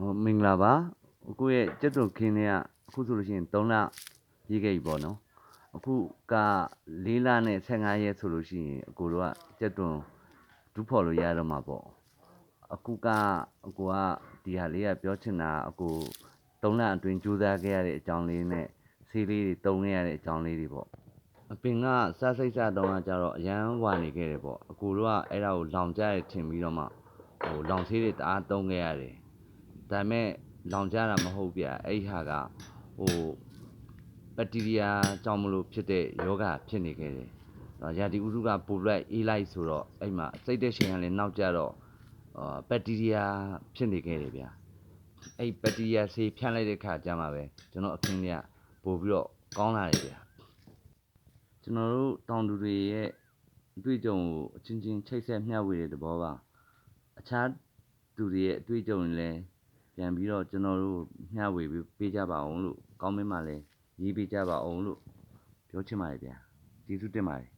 ဟိုမင်္ဂလာပါအခုရဲ့ကျက်သွန်ခင်းတွေကအခုဆိုလို့ရှိရင်3လပြည့်ခဲ့ပြီပေါ့နော်အခုက4လနဲ့15ရက်ဆိုလို့ရှိရင်အကိုတို့ကကျက်သွန်ဒူးဖော်လို့ရတော့မှာပေါ့အခုကအကိုကဒီဟာလေးကပြောချင်တာအကို3လအတွင်းကြိုးစားခဲ့ရတဲ့အကြောင်းလေးနဲ့ဆေးလေးတွေတုံးခဲ့ရတဲ့အကြောင်းလေးတွေပေါ့အပင်ကစားစိတ်စားတုံးကကြတော့အရန်ဝါနေခဲ့တယ်ပေါ့အကိုတို့ကအဲ့ဒါကိုလောင်ကြရထင်ပြီးတော့မှဟိုလောင်ဆေးတွေတအားတုံးခဲ့ရတယ် ဒါပေမဲ့လောင်ကြတာမဟုတ်ဗျအဲ့ဒီဟာကဟိုဘက်တီးရီးယားကြောင့်မလို့ဖြစ်တဲ့ယောဂဖြစ်နေခဲ့တယ်။နော်ရာသီဥတုကပူလိုက်အေးလိုက်ဆိုတော့အဲ့မှာစိတ်တဲ့ရှင်ကလည်းနောက်ကျတော့အာဘက်တီးရီးယားဖြစ်နေခဲ့တယ်ဗျ။အဲ့ဘက်တီးရီးယားဆေးဖြန့်လိုက်တဲ့ခါကျမှပဲကျွန်တော်အခင်းလေးကပို့ပြီးတော့ကောင်းလာတယ်ဗျ။ကျွန်တော်တို့တောင်သူတွေရဲ့အတွေ့အကြုံကိုအချင်းချင်းချိတ်ဆက်မျှဝေတဲ့သဘောပါ။အခြားသူတွေရဲ့အတွေ့အကြုံတွေလည်း ပြန်ပြီးတော့ကျွန်တော်တို့မျှဝေပေးပေးကြပါအောင်လို့ကောင်းမင်းမှလည်းရေးပေးကြပါအောင်လို့ပြောချင်ပါတယ်ဗျာကျေးဇူးတင်ပါတယ်